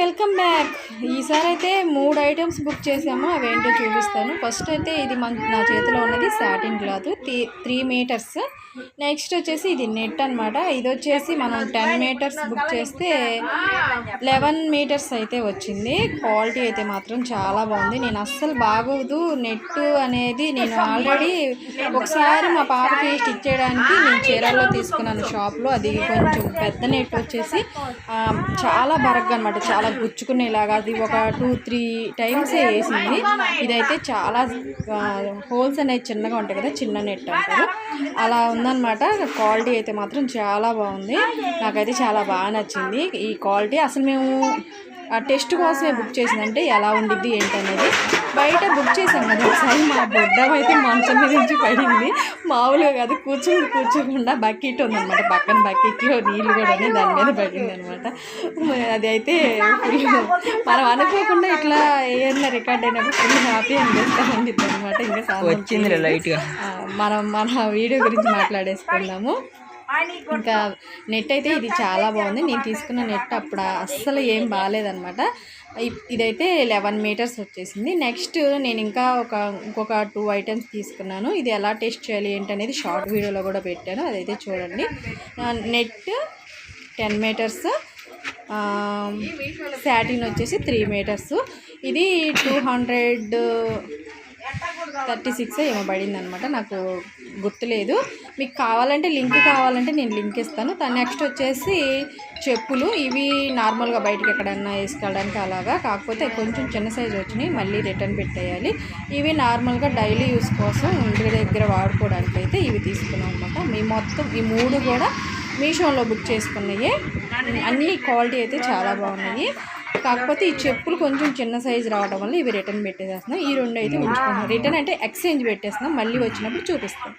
Welcome back. ఈసారి అయితే మూడు ఐటమ్స్ బుక్ చేసాము అవేంటో చూపిస్తాను. ఫస్ట్ అయితే ఇది మన నా చేతిలో ఉన్నది satin cloth three metres next వచ్చేసి ఇది నెట్ అన్నమాట. ఇది వచ్చేసి మనం టెన్ మీటర్స్ బుక్ చేస్తే లెవెన్ మీటర్స్ అయితే వచ్చింది. క్వాలిటీ అయితే మాత్రం చాలా బాగుంది. నేను అస్సలు బాగోదు. నెట్ అనేది నేను ఆల్రెడీ ఒకసారి మా పాపకి స్టిచ్ చేయడానికి నేను చీరల్లో తీసుకున్నాను షాప్లో అది కొంచెం పెద్ద నెట్ వచ్చేసి చాలా బరగ్గా అనమాట చాలా గుచ్చుకునేలాగా అది ఒక టూ త్రీ టైమ్స్ వేసింది. ఇదైతే చాలా హోల్స్ అనేవి చిన్నగా ఉంటాయి కదా చిన్న నెట్ అంటారు. అలా ఉందన్నమాట. క్వాలిటీ అయితే మాత్రం చాలా బాగుంది. నాకైతే చాలా బాగా నచ్చింది ఈ క్వాలిటీ. అసలు మేము ఆ టెస్ట్ కోసమే బుక్ చేసిందంటే ఎలా ఉండిద్ది ఏంటనేది బయట బుక్ చేసాం కదా ఒకసారి మా బొడ్డం అయితే మంచం మీద నుంచి పడింది. మామూలుగా కాదు కూర్చుని కూర్చోకుండా బకెట్ ఉందన్నమాట. పక్కన బకెట్లో నీళ్ళు కూడా ఉన్నాయి దాని మీద పడింది అనమాట అది అయితే మనం అనుకోకుండా ఇట్లా ఏదైనా రికార్డ్ అయినప్పుడు ఫుల్ హ్యాపీ అనిపిస్తూ ఉండిద్ది అనమాట ఇంకా వచ్చింది. లైట్గా. మనం మన వీడియో గురించి మాట్లాడేసుకుందాము. ఇంకా నెట్ అయితే ఇది చాలా బాగుంది. నేను తీసుకున్న నెట్ అప్పుడు అస్సలు ఏం బాగాలేదనమాట ఇ- ఇదైతే లెవెన్ మీటర్స్ వచ్చేసింది. నెక్స్ట్ నేను ఇంకా ఒక ఇంకొక టూ ఐటమ్స్ తీసుకున్నాను. ఇది ఎలా టెస్ట్ చేయాలి ఏంటనేది షార్ట్ వీడియోలో కూడా పెట్టాను. అదైతే చూడండి. నెట్ టెన్ మీటర్స్ శాటిన్ వచ్చేసి త్రీ మీటర్స్. ఇది టూ హండ్రెడ్ థర్టీ సిక్స్ ఏమో పడింది అనమాట నాకు గుర్తులేదు. మీకు కావాలంటే లింక్ కావాలంటే నేను లింక్ ఇస్తాను. తను నెక్స్ట్ వచ్చేసి చెప్పులు. ఇవి నార్మల్గా బయటకి ఎక్కడన్నా వేసుకెళ్ళడానికి అలాగా. కాకపోతే కొంచెం చిన్న సైజు వచ్చినాయి. మళ్ళీ రిటర్న్ పెట్టేయాలి. ఇవి నార్మల్గా డైలీ యూస్ కోసం ఇంటి దగ్గర వాడుకోవడానికి అయితే ఇవి తీసుకున్నాం అనమాట మీ మొత్తం ఈ మూడు కూడా మీషోలో బుక్ చేసుకున్నాయి. అన్ని క్వాలిటీ అయితే చాలా బాగున్నాయి. కాకపోతే ఈ చెప్పులు కొంచెం చిన్న సైజు రావడం వల్ల ఇవి రిటర్న్ పెట్టేసేస్తున్నాం. ఈ రెండు అయితే ఉంచుకుంటున్నాం. రిటర్న్ అంటే ఎక్స్చేంజ్ పెట్టేస్తున్నాం. మళ్ళీ వచ్చినప్పుడు చూపిస్తాం.